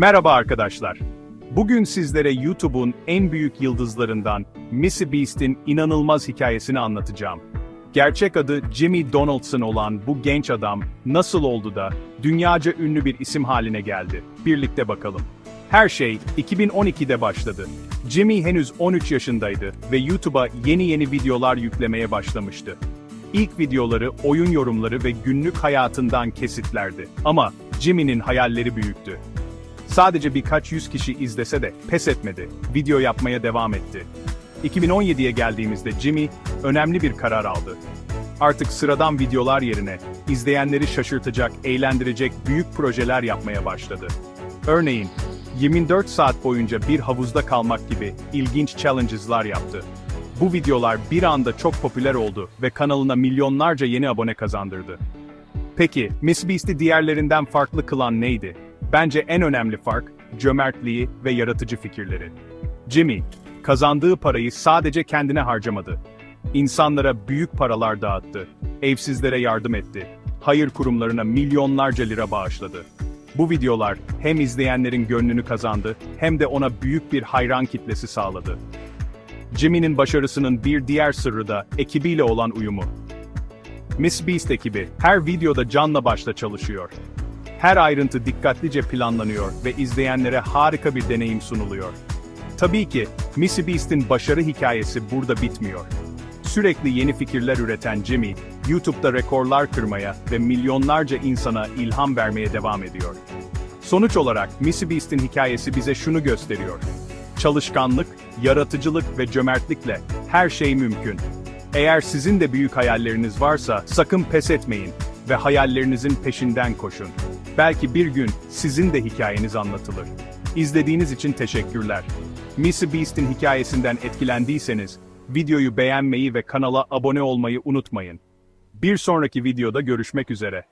Merhaba arkadaşlar. Bugün sizlere YouTube'un en büyük yıldızlarından Missy Beast'in inanılmaz hikayesini anlatacağım. Gerçek adı Jimmy Donaldson olan bu genç adam nasıl oldu da dünyaca ünlü bir isim haline geldi? Birlikte bakalım. Her şey 2012'de başladı. Jimmy henüz 13 yaşındaydı ve YouTube'a yeni yeni videolar yüklemeye başlamıştı. İlk videoları oyun yorumları ve günlük hayatından kesitlerdi. Ama Jimmy'nin hayalleri büyüktü. Sadece birkaç yüz kişi izlese de pes etmedi, video yapmaya devam etti. 2017'ye geldiğimizde Jimmy, önemli bir karar aldı. Artık sıradan videolar yerine, izleyenleri şaşırtacak, eğlendirecek büyük projeler yapmaya başladı. Örneğin, 24 saat boyunca bir havuzda kalmak gibi ilginç challenges'lar yaptı. Bu videolar bir anda çok popüler oldu ve kanalına milyonlarca yeni abone kazandırdı. Peki, Miss Beast'i diğerlerinden farklı kılan neydi? Bence en önemli fark, cömertliği ve yaratıcı fikirleri. Jimmy, kazandığı parayı sadece kendine harcamadı. İnsanlara büyük paralar dağıttı, evsizlere yardım etti, hayır kurumlarına milyonlarca lira bağışladı. Bu videolar hem izleyenlerin gönlünü kazandı hem de ona büyük bir hayran kitlesi sağladı. Jimmy'nin başarısının bir diğer sırrı da ekibiyle olan uyumu. Miss Beast ekibi her videoda canla başla çalışıyor. Her ayrıntı dikkatlice planlanıyor ve izleyenlere harika bir deneyim sunuluyor. Tabii ki Missy Beast'in başarı hikayesi burada bitmiyor. Sürekli yeni fikirler üreten Jimmy, YouTube'da rekorlar kırmaya ve milyonlarca insana ilham vermeye devam ediyor. Sonuç olarak Missy Beast'in hikayesi bize şunu gösteriyor. Çalışkanlık, yaratıcılık ve cömertlikle her şey mümkün. Eğer sizin de büyük hayalleriniz varsa sakın pes etmeyin ve hayallerinizin peşinden koşun. Belki bir gün sizin de hikayeniz anlatılır. İzlediğiniz için teşekkürler. Missy Beast'in hikayesinden etkilendiyseniz videoyu beğenmeyi ve kanala abone olmayı unutmayın. Bir sonraki videoda görüşmek üzere.